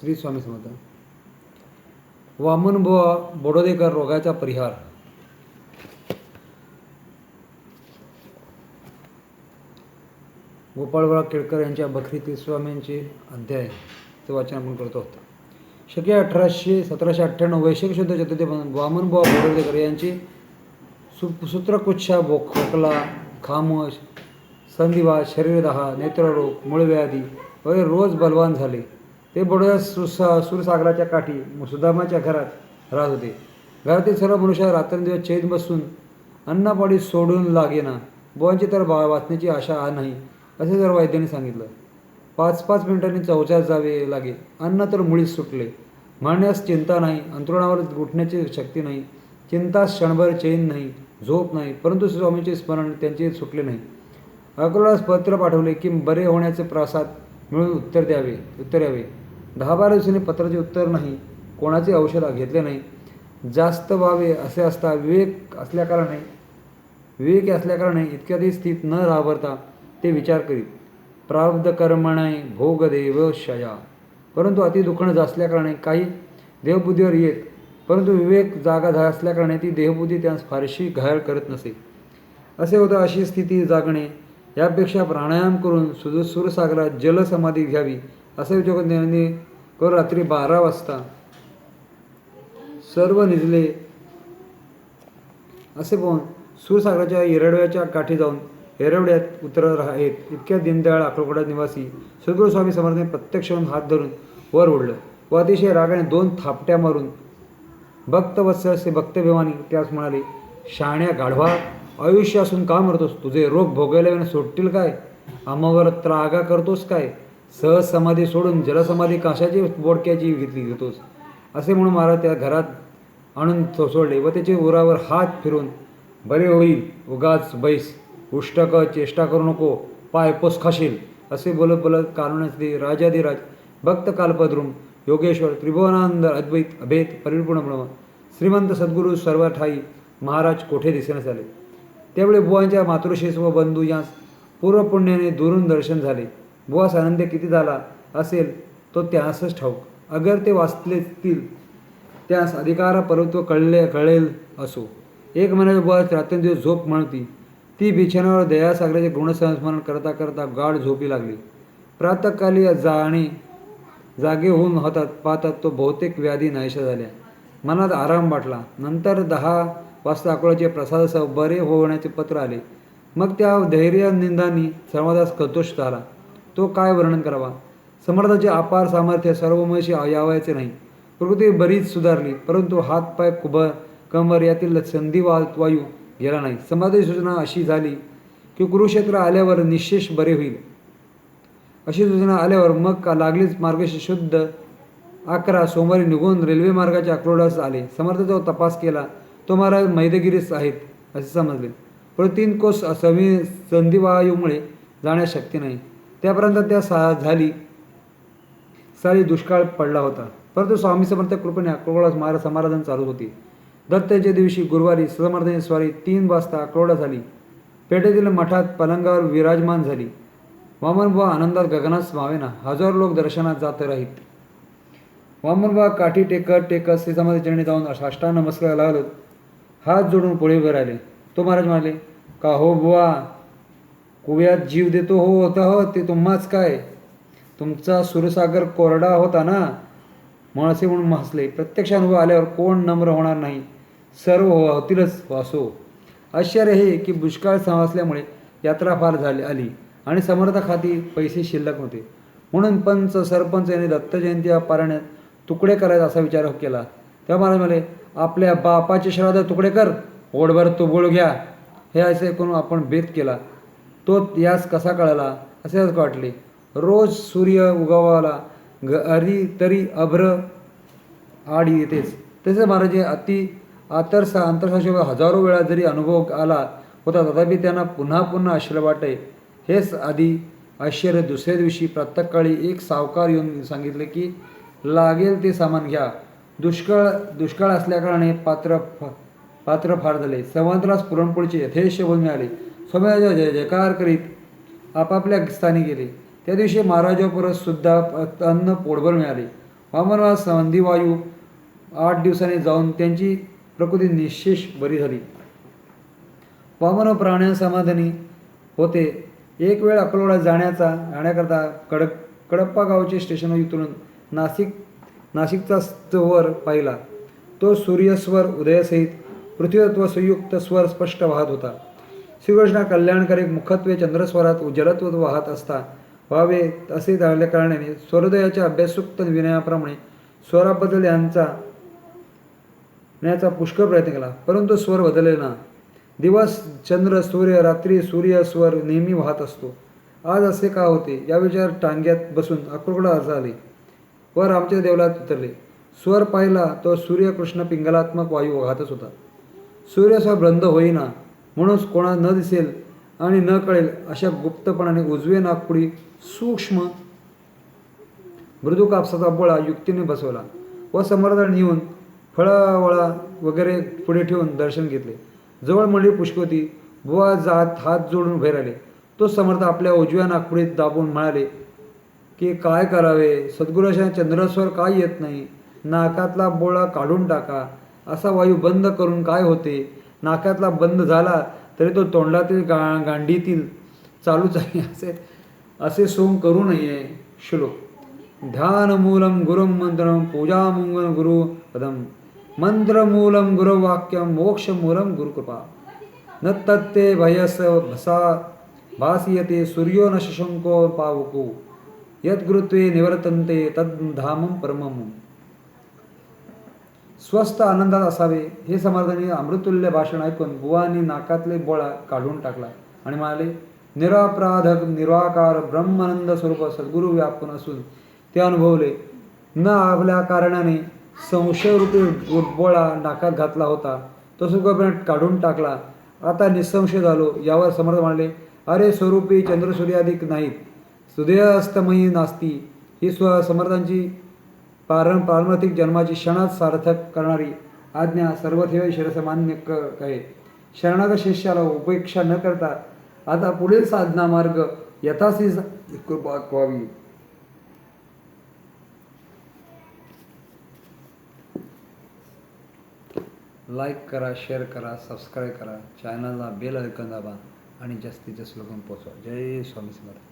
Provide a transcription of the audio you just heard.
श्री स्वामी समर्थ. वामनबुवा बोडोदेकर रोगाचा परिहार. गोपाळबळा केळकर यांच्या बखरीतील स्वामींचे अध्याय ते वाचन आपण करतो आहोत. शके अठराशे सतराशे अठ्ठ्याण्णव वैश्विक शुद्ध चतुर्थी वामनबुवा बोडोदेकर यांची सु सूत्रकुच्छा बो खोकला खामोश संधिवात शरीरदाह नेत्ररोग मूळव्याधी वगैरे रोज बलवान झाले. ते बडोदा सुसा सूरसागराच्या काठी सुदामाच्या घरात राहत होते. घरातील सर्व मनुष्य रात्रंदिवस चैन बसून अन्नापाडी सोडून लागेना. बुवांची तर बा वाचण्याची आशा आ नाही असे जर वैद्यांनी सांगितलं. पाच पाच मिनिटांनी चौचार जावे लागे. अन्न तर मुळीच सुटले. म्हणण्यास चिंता नाही अंतरुणावर उठण्याची शक्ती नाही. चिंता क्षणभर चैन नाही झोप नाही परंतु स्वामींचे स्मरण त्यांचे सुटले नाही. अकोलास पत्र पाठवले की बरे होण्याचे प्रसाद मिळून उत्तर द्यावे उत्तर यावे दहा बारा दिवसांनी पत्राचे उत्तर नाही कोणाचे औषध घेतले नाही जास्त व्हावे असे असता विवेक असल्याकारणे विवेक असल्याकारणे इतक्यादी स्थित न राबरता ते विचार करीत प्रारब्ध कर्मणे भोग देव शया. परंतु अति दुखणं असल्याकारणे काही देवबुद्धीवर येत परंतु विवेक जागा झा असल्याकारणे ती देहबुद्धी त्यास फारशी घायल करत नसे. असे होतं अशी स्थिती जागणे यापेक्षा प्राणायाम करून सुदूर सूरसागरात जलसमाधी घ्यावी असे विचार कर रात्री बारा वाजता सर्व निजले असे पाहून सूरसागराच्या येरडव्याच्या काठी जाऊन येरवड्यात उतरत आहेत. इतक्या दीनदयाळ अक्रोकडा निवासी सद्गुरू स्वामी समर्थने प्रत्यक्ष होऊन हात धरून वर ओढलं. व अतिशय रागाने दोन थापट्या मारून भक्तवत्सलसे भक्तभिमानी त्यास म्हणाले शाण्या गाढवा आयुष्य असून का मरतोस? तुझे रोग भोगायला सोडतील काय? आम्हावर त्रागा करतोस काय? सहज समाधी सोडून जलसमाधी काशाची बोडक्याची घेतली घेतोस? असे म्हणून महाराज त्या घरात आणून सोडले व त्याचे उरावर हात फिरून बरे होईल उगाच बैस उष्टक चेष्टा करू नको पाय पोस खाशील असे बोलत बोलत कारुण्याचे राजाधिराज भक्त कालपद्रुम योगेश्वर त्रिभुवनानंद अद्वैत अभेद परिपूर्ण ब्रह्म श्रीमंत सद्गुरू सर्व ठाई महाराज कोठे दिसेण्यास आले त्यावेळी बुवांच्या मातृशेष व बंधू यांस पूर्वपुण्याने दुरून दर्शन झाले. बुवास आनंद किती झाला असेल तो त्यासच ठाऊक. अगर ते वाचलेतील त्यास अधिकार परत्व कळले कळेल असो. एक महिन्याच्या बुवास रात्रंदिवस झोप म्हणती. ती बिछाण्यावर दयासागराचे गुणसंस्मरण करता करता गाढ झोपी लागली. प्रातःकाली जाणे जागे होऊन होतात पाहतात तो बहुतेक व्याधी नाहीशा झाल्या. मनात आराम वाटला. नंतर दहा वाजता अकोल्याचे प्रसादासह बरे होण्याचे पत्र आले. मग त्या धैर्य निंदानी समाजास संतोष झाला. तो काय वर्णन करावा? समर्थाचे अपार सामर्थ्य सर्वमयशी यावायचे नाही. प्रकृती बरीच सुधारली परंतु हातपाय कुबर कंबर यातील संधिवाद वायू गेला नाही. समाजाची सूचना अशी झाली की कुरुक्षेत्र आल्यावर निशेष बरे होईल. अशी सूचना आल्यावर मग का लागलीच मार्गशी शुद्ध अकरा सोमवारी निघून रेल्वे मार्गाच्या अक्रोडास आले. समर्थाचा तपास केला तो महाराज मैदगिरीस आहेत असे समजले. पण तीन कोस समी संधिवायूमुळे जाण्यास शक्य नाही. त्यापर्यंत त्या सा झाली. सारी दुष्काळ पडला होता. परंतु स्वामी समर्थ कृपेने अक्रोडास महाराज समाराधन चालू होती. दत्तच्या दिवशी गुरुवारी समर्थने स्वारी तीन वाजता अक्रोडा झाली. पेठेतील मठात पलंगावर विराजमान झाली. वामनबुवा आनंदात गगनास मावेना हजारो लोक दर्शनात जात राहीत. वामनबुवा काठी टेकत टेकत श्रीसमाधी चरणी जाऊन साष्टा नमस्कार लागलो हात जोडून पुढे उभे राहिले. तो महाराज म्हणाले का हो बुवा कुव्यात जीव देतो हो होता हो ते तुम्हाच काय? तुमचा सुरसागर कोरडा होता ना? म्हणून असे म्हणून हसले. प्रत्यक्ष अनुभव आल्यावर कोण नम्र होणार नाही? सर्व होतीलच वासो. आश्चर्य हे की दुष्काळ असल्यामुळे यात्रा फार झाली आली आणि समर्थाखाती पैसे शिल्लक होते म्हणून पंच सरपंच यांनी दत्त जयंती पारायणात तुकडे करायचा असा विचार केला. तेव्हा महाराज म्हणाले आपल्या बापाचे श्राद्ध तुकडे कर. ओढभर तुबुळ घ्या. हे असे करून आपण भेद केला. तो यास कसा कळला? असे वाटले. रोज सूर्य उगवाला ग अरी तरी अभ्र आड येतेच. तसे महाराज अति आतरसा आंतरसाशिवाय हजारो वेळा जरी अनुभव आला होता तथापि त्यांना पुन्हा पुन्हा आश्चर्य वाटे. हेच आधी आश्चर्य. दुसऱ्या दिवशी प्रातःकाळी एक सावकार येऊन सांगितले की लागेल ते सामान घ्या. दुष्काळ दुष्काळ असल्याकारणे पात्र फ पात्र फार झाले. संवंतरास पुरणपोळीचे यथेश बोल मिळाले. स्वामीराजा जय जयकार करीत आपापल्या स्थानी गेले. त्या दिवशी महाराजापुरस सुद्धा अन्न पोटभर मिळाले. वामनवास संधी वायू आठ दिवसांनी जाऊन त्यांची प्रकृती निशेष बरी झाली. वामन प्राण्या समाधानी होते. एक वेळ अकोलवाडा जाण्याचा जाण्याकरता कडक कडप्पा गावचे स्टेशनवर उतरून नाशिक नाशिकचा स्वर पाहिला. तो सूर्यस्वर उदयासहित पृथ्वीत्व संयुक्त स्वर स्पष्ट वाहत होता. श्रीकृष्ण कल्याणकारी मुखत्वे चंद्रस्वरात उज्जलत्व वाहत असता. व्हावे असे झाल्या कारणाने स्वरोदयाच्या अभ्यासुक्त विनयाप्रमाणे स्वराबद्दल यांचा याचा पुष्कळ प्रयत्न केला परंतु स्वर बदलले ना. दिवस चंद्र सूर्य रात्री सूर्य स्वर नेहमी वाहत असतो. आज असे का होते? या विचार टांग्यात बसून अक्रोकडा झाले व रामच्या देवलात उतरले. स्वर पाहिला तो सूर्यकृष्ण पिंगलात्मक वायू वाहतच होता. सूर्यस्वर बंद होईना. म्हणूनच कोणा न दिसेल आणि न कळेल अशा गुप्तपणाने उजवे नागपुडी सूक्ष्म मृदू कापसाचा बोळा युक्तीने बसवला व समर्थाने येऊन फळावळा वगैरे पुढे ठेवून दर्शन घेतले. जवळ मंडळी पुष्कवती बुवा जात हात जोडून उभे राहिले. तो समर्थ आपल्या उजव्या नागपुडीत दाबून म्हणाले की काय करावे? सद्गुरूच्या चंद्रस्वर काय येत नाही? नाकातला बोळा काढून टाका. असा वायू बंद करून काय होते? नाकातला बंद झाला तरी तो तोंडातील गा गांडीतील चालूच आहे असे असे सोंग करू नये श्लोक. ध्यानमूलं गुरुं मंत्रं पूजामुंगं गुरु पदं मंत्रमूलम गुरुवाक्यं मोक्षमूलं गुरुकृपा। न तत्ते भयस भसा भासियते सूर्यो न शशंको पावको। यद्गुरुत्वे निवर्तन्ते तद्धामं परमम्। स्वस्त आनंदात असावे हे समर्थांनी अमृतुल्य भाषण ऐकून बुवांनी नाकातले बोळा काढून टाकला आणि म्हणाले निरापराधक निराकार ब्रह्मानंद स्वरूप सद्गुरू व्यापून असून ते अनुभवले न आपल्या कारणाने संशयरूपी बोळा नाकात घातला होता. तो सुखपणे काढून टाकला. आता निसंशय झालो. यावर समर्थ म्हणाले अरे स्वरूपी चंद्रसूर्याधिक नाहीत. सुदयास्तमयी नास्ती. ही स्व समर्थांची पारं पारमार्थिक जन्माची क्षणात सार्थक करणारी आज्ञा सर्वथेव शिरसमान्य क आहे. शरणागत शिष्याला उपेक्षा न करता आता पुढील साधना मार्ग यथाशी व्हावी. लाईक करा शेअर करा सबस्क्राईब करा. चॅनलला बेल ऐकून दाबा आणि जास्तीत जास्त लोकांना पोचवा जय स्वामी समर्थ.